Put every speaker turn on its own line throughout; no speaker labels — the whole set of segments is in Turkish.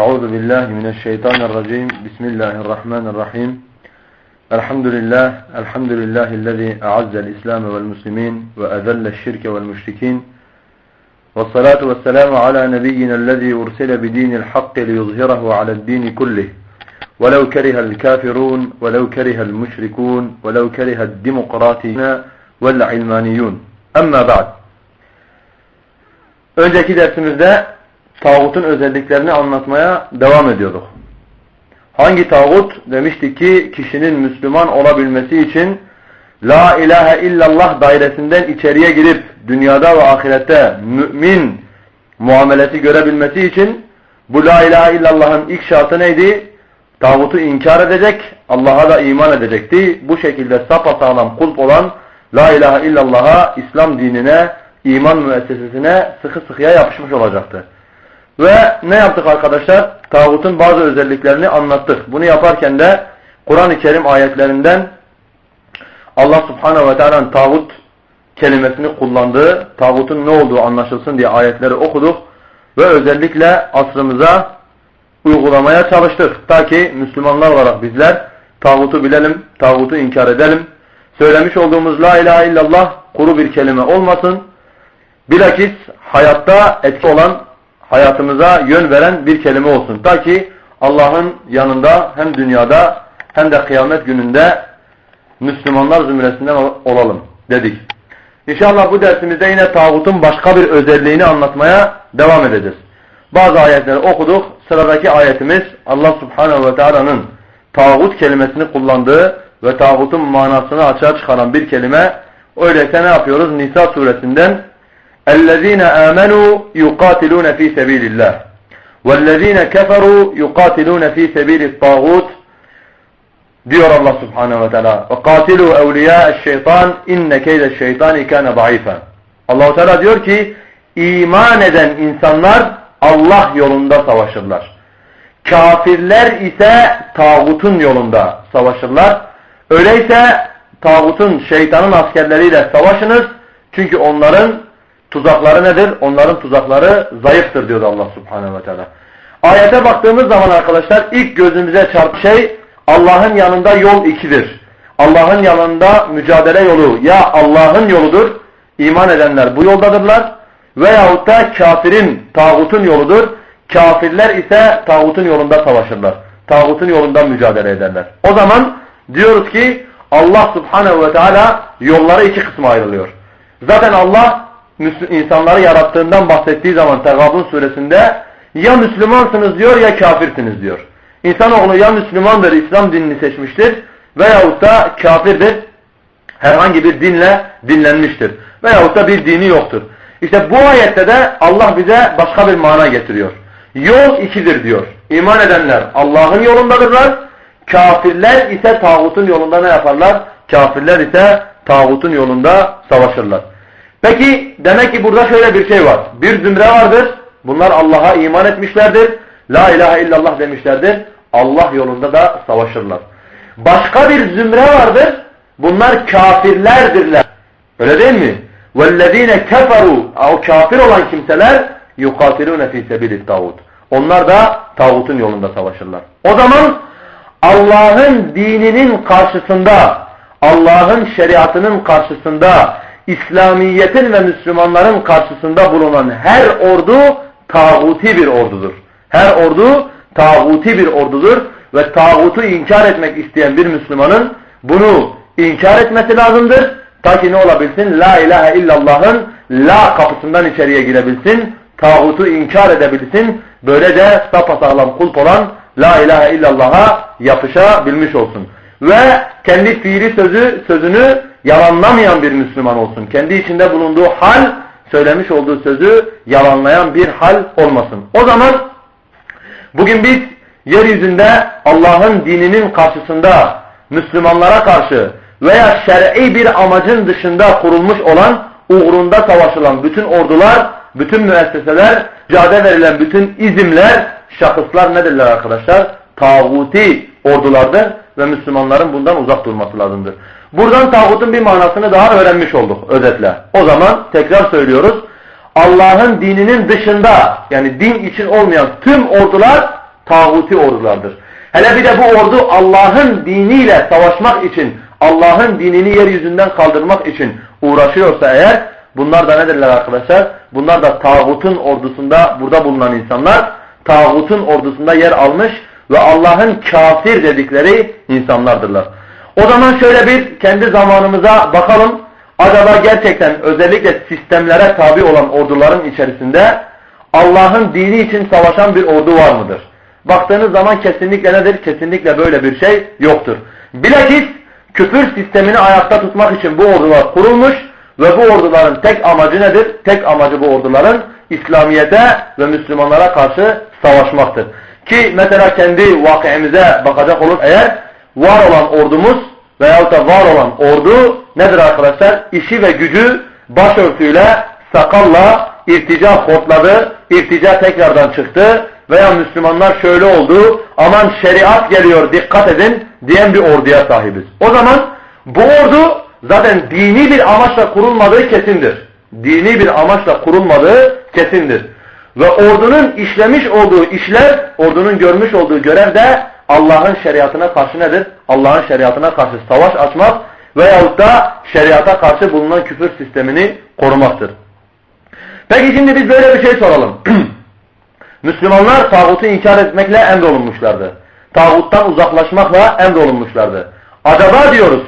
أعوذ بالله من الشيطان الرجيم. بسم الله الرحمن الرحيم. الحمد لله الحمد لله الذي أعز الإسلام والمسلمين وأذل الشرك والمشركين. والصلاة والسلام على نبينا الذي أرسل بدين الحق ليظهره على الدين كله. ولو كره الكافرون ولو كره المشركون ولو كره الديمقراطيون والعلمانيون. أما بعد. Önceki dersimizde tağutun özelliklerini anlatmaya devam ediyorduk. Hangi tağut? Demiştik ki kişinin Müslüman olabilmesi için La ilahe illallah dairesinden içeriye girip dünyada ve ahirette mümin muamelesi görebilmesi için bu La ilahe illallah'ın ilk şartı neydi? Tağutu inkar edecek, Allah'a da iman edecekti. Bu şekilde sapasağlam kulp olan La ilahe illallah'a, İslam dinine, iman müessesesine sıkı sıkıya yapışmış olacaktı. Ve ne yaptık arkadaşlar? Tağutun bazı özelliklerini anlattık. Bunu yaparken de Kur'an-ı Kerim ayetlerinden Allah subhanehu ve teala'nın tağut kelimesini kullandığı, tağutun ne olduğu anlaşılsın diye ayetleri okuduk. Ve özellikle asrımıza uygulamaya çalıştık. Ta ki Müslümanlar olarak bizler tağutu bilelim, tağutu inkar edelim. Söylemiş olduğumuz la ilahe illallah kuru bir kelime olmasın. Bilakis hayatta etki olan, hayatımıza yön veren bir kelime olsun. Ta ki Allah'ın yanında hem dünyada hem de kıyamet gününde Müslümanlar zümresinden olalım dedik. İnşallah bu dersimizde yine tağutun başka bir özelliğini anlatmaya devam edeceğiz. Bazı ayetleri okuduk. Sıradaki ayetimiz Allah Subhanahu ve Teala'nın tağut kelimesini kullandığı ve tağutun manasını açığa çıkaran bir kelime. Öyleyse ne yapıyoruz? Nisa suresinden اَلَّذ۪ينَ آمَنُوا يُقَاتِلُونَ ف۪ي سَب۪يلِ اللّٰهِ وَالَّذ۪ينَ كَفَرُوا يُقَاتِلُونَ ف۪ي سَب۪يلِ الطَّاغُوتِ diyor Allah Subhanahu ve Teala. وَقَاتِلُوا اَوْلِيَاءَ الشَّيْطَانِ اِنَّ كَيْدَ الشَّيْطَانِ كَانَ ضَعِيفًا Allah Teala diyor ki iman eden insanlar Allah yolunda savaşırlar. Kafirler ise tağutun yolunda savaşırlar. Öyleyse tağutun, şeytanın askerleriyle savaşınız. Çünkü onların tuzakları nedir? Onların tuzakları zayıftır diyor Allah Subhanahu ve Teala. Ayete baktığımız zaman arkadaşlar ilk gözümüze çarpan şey Allah'ın yanında yol ikidir. Allah'ın yanında mücadele yolu ya Allah'ın yoludur. İman edenler bu yoldadırlar. Veyahut da kafirin, tağutun yoludur. Kafirler ise tağutun yolunda savaşırlar. Tağutun yolunda mücadele ederler. O zaman diyoruz ki Allah subhanehu ve teala yolları iki kısma ayrılıyor. Zaten Allah insanları yarattığından bahsettiği zaman Tegabun suresinde ya Müslümansınız diyor ya kafirsiniz diyor. İnsanoğlu ya Müslümandır, İslam dinini seçmiştir veyahut da kafirdir, herhangi bir dinle dinlenmiştir. Veyahut da bir dini yoktur. İşte bu ayette de Allah bize başka bir mana getiriyor. Yol ikidir diyor. İman edenler Allah'ın yolundadırlar. Kafirler ise tağutun yolunda ne yaparlar? Kafirler ise tağutun yolunda savaşırlar. Peki demek ki burada şöyle bir şey var. Bir zümre vardır. Bunlar Allah'a iman etmişlerdir. La ilahe illallah demişlerdir. Allah yolunda da savaşırlar. Başka bir zümre vardır. Bunlar kafirlerdirler. Öyle değil mi? وَالَّذ۪ينَ كَفَرُوا O kafir olan kimseler يُقَاتِلُونَ ف۪ي سَبِيلِ tağut. Onlar da tağutun yolunda savaşırlar. O zaman Allah'ın dininin karşısında, Allah'ın şeriatının karşısında, İslamiyet'in ve Müslümanların karşısında bulunan her ordu tağuti bir ordudur. Her ordu tağuti bir ordudur ve tağutu inkar etmek isteyen bir Müslümanın bunu inkar etmesi lazımdır. Ta ki ne olabilsin? La ilahe illallah'ın la kapısından içeriye girebilsin. Tağutu inkar edebilsin. Böylece sapasağlam kulp olan la ilahe illallah'a yapışabilmiş olsun. Ve kendi fiili sözü sözünü yalanlamayan bir Müslüman olsun. Kendi içinde bulunduğu hal söylemiş olduğu sözü yalanlayan bir hal olmasın. O zaman bugün biz yeryüzünde Allah'ın dininin karşısında Müslümanlara karşı veya şer'i bir amacın dışında kurulmuş olan, uğrunda savaşılan bütün ordular, bütün müesseseler, mücadele verilen bütün izimler, şahıslar nedirler arkadaşlar? Tağuti ordulardır ve Müslümanların bundan uzak durması lazımdır. Buradan tağutun bir manasını daha öğrenmiş olduk özetle. O zaman tekrar söylüyoruz. Allah'ın dininin dışında yani din için olmayan tüm ordular tağuti ordulardır. Hele bir de bu ordu Allah'ın diniyle savaşmak için, Allah'ın dinini yeryüzünden kaldırmak için uğraşıyorsa eğer, bunlar da nedirler arkadaşlar? Bunlar da tağutun ordusunda burada bulunan insanlar, tağutun ordusunda yer almış ve Allah'ın kafir dedikleri insanlardırlar. O zaman şöyle bir kendi zamanımıza bakalım. Acaba gerçekten özellikle sistemlere tabi olan orduların içerisinde Allah'ın dini için savaşan bir ordu var mıdır? Baktığınız zaman kesinlikle nedir? Kesinlikle böyle bir şey yoktur. Bilakis küfür sistemini ayakta tutmak için bu ordular kurulmuş ve bu orduların tek amacı nedir? Tek amacı bu orduların İslamiyete ve Müslümanlara karşı savaşmaktır. Ki mesela kendi vakıemize bakacak olur eğer var olan ordumuz veyahut da var olan ordu nedir arkadaşlar? İşi ve gücü başörtüyle, sakalla irtica hortladı, irtica tekrardan çıktı veya Müslümanlar şöyle oldu, aman şeriat geliyor dikkat edin diyen bir orduya sahibiz. O zaman bu ordu zaten dini bir amaçla kurulmadığı kesindir. Dini bir amaçla kurulmadığı kesindir. Ve ordunun işlemiş olduğu işler, ordunun görmüş olduğu görev de Allah'ın şeriatına karşı nedir? Allah'ın şeriatına karşı savaş açmak veyahut da şeriata karşı bulunan küfür sistemini korumaktır. Peki şimdi biz böyle bir şey soralım. Müslümanlar tağutu inkar etmekle emrolunmuşlardı. Tağuttan uzaklaşmakla emrolunmuşlardı. Acaba diyoruz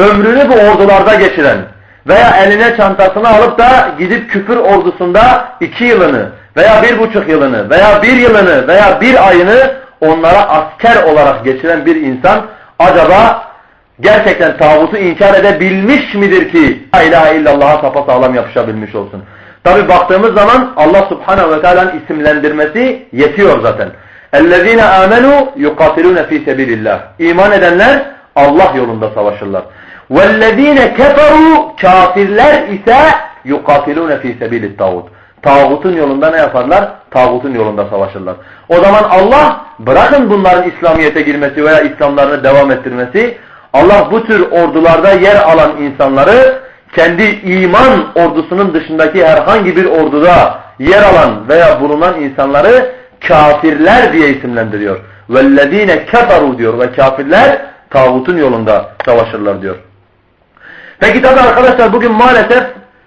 ömrünü bu ordularda geçiren veya eline çantasını alıp da gidip küfür ordusunda iki yılını veya bir buçuk yılını veya bir yılını veya bir ayını onlara asker olarak geçiren bir insan acaba gerçekten tağutu inkar edebilmiş midir ki La ilahe illallah'a sapasağlam yapışabilmiş olsun. Tabi baktığımız zaman Allah subhanehu ve teala'nın isimlendirmesi yetiyor zaten. اَلَّذ۪ينَ آمَنُوا يُقَاتِلُونَ ف۪ي سَبِيلِ اللّٰهِ İman edenler Allah yolunda savaşırlar. وَالَّذ۪ينَ كَفَرُوا Kafirler ise يُقَاتِلُونَ ف۪ي سَب۪يلِ الطَّاغُوتِ Tağutun yolunda ne yaparlar? Tağutun yolunda savaşırlar. O zaman Allah bırakın bunların İslamiyet'e girmesi veya İslamlarını devam ettirmesi. Allah bu tür ordularda yer alan insanları kendi iman ordusunun dışındaki herhangi bir orduda yer alan veya bulunan insanları kafirler diye isimlendiriyor. وَالَّذ۪ينَ كَفَرُوا diyor ve kafirler tağutun yolunda savaşırlar diyor. Peki tabi arkadaşlar bugün maalesef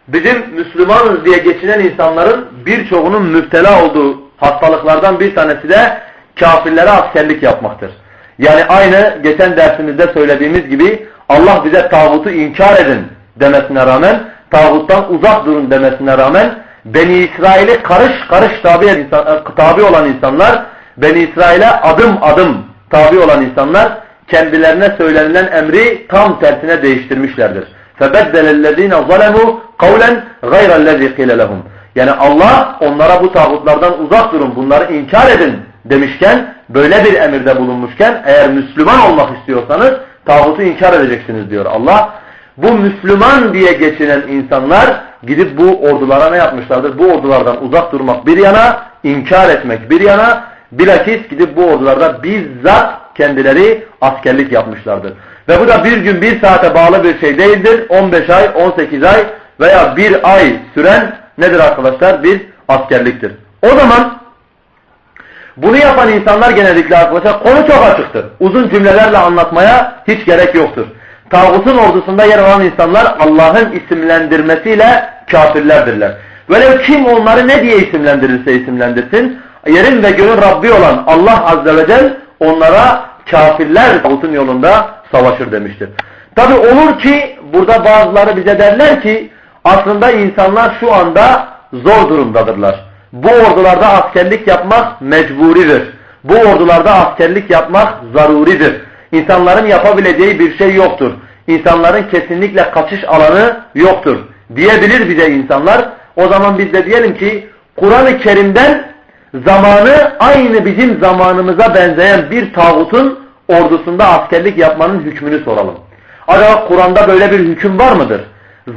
bizim Müslümanız diye geçinen insanların birçoğunun müptela olduğu hastalıklardan bir tanesi de kafirlere askerlik yapmaktır. Yani aynı geçen dersimizde söylediğimiz gibi Allah bize tağutu inkar edin demesine rağmen, tağuttan uzak durun demesine rağmen Beni İsrail'e karış karış tabi, tabi olan insanlar, Beni İsrail'e adım adım tabi olan insanlar kendilerine söylenilen emri tam tersine değiştirmişlerdir. فَبَدَّلَ الَّذ۪ينَ ظَلَمُوا قَوْلًا غَيْرَ الَّذ۪ي قِيلَ لَهُمْ Yani Allah onlara bu tağutlardan uzak durun, bunları inkar edin demişken, böyle bir emirde bulunmuşken, eğer Müslüman olmak istiyorsanız tağutu inkar edeceksiniz diyor Allah. Bu Müslüman diye geçinen insanlar gidip bu ordulara ne yapmışlardır? Bu ordulardan uzak durmak bir yana, inkar etmek bir yana, bilakis gidip bu ordularda bizzat kendileri askerlik yapmışlardır. Ve bu da bir gün bir saate bağlı bir şey değildir. 15 ay, 18 ay veya bir ay süren nedir arkadaşlar? Bir askerliktir. O zaman bunu yapan insanlar genellikle arkadaşlar konu çok açıktır. Uzun cümlelerle anlatmaya hiç gerek yoktur. Tağutun ordusunda yer alan insanlar Allah'ın isimlendirmesiyle kafirlerdirler. Böyle kim onları ne diye isimlendirirse isimlendirsin, yerin ve göğün Rabbi olan Allah Azze ve Celle onlara kafirler tağutun yolunda savaşır demiştir. Tabi olur ki burada bazıları bize derler ki aslında insanlar şu anda zor durumdadırlar. Bu ordularda askerlik yapmak mecburidir. Bu ordularda askerlik yapmak zaruridir. İnsanların yapabileceği bir şey yoktur. İnsanların kesinlikle kaçış alanı yoktur. Diyebilir bize insanlar. O zaman biz de diyelim ki Kur'an-ı Kerim'den zamanı aynı bizim zamanımıza benzeyen bir tağutun ordusunda askerlik yapmanın hükmünü soralım. Acaba Kur'an'da böyle bir hüküm var mıdır?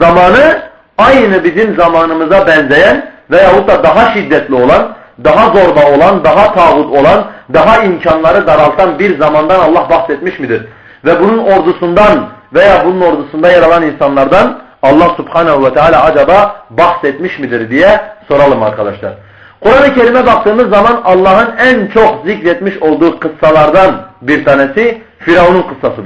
Zamanı aynı bizim zamanımıza benzeyen veyahut da daha şiddetli olan, daha zorba olan, daha tağut olan, daha imkanları daraltan bir zamandan Allah bahsetmiş midir? Ve bunun ordusundan veya bunun ordusunda yer alan insanlardan Allah subhanehu ve teala acaba bahsetmiş midir diye soralım arkadaşlar. Kur'an-ı Kerim'e baktığımız zaman Allah'ın en çok zikretmiş olduğu kıssalardan bir tanesi Firavun'un kıssasıdır.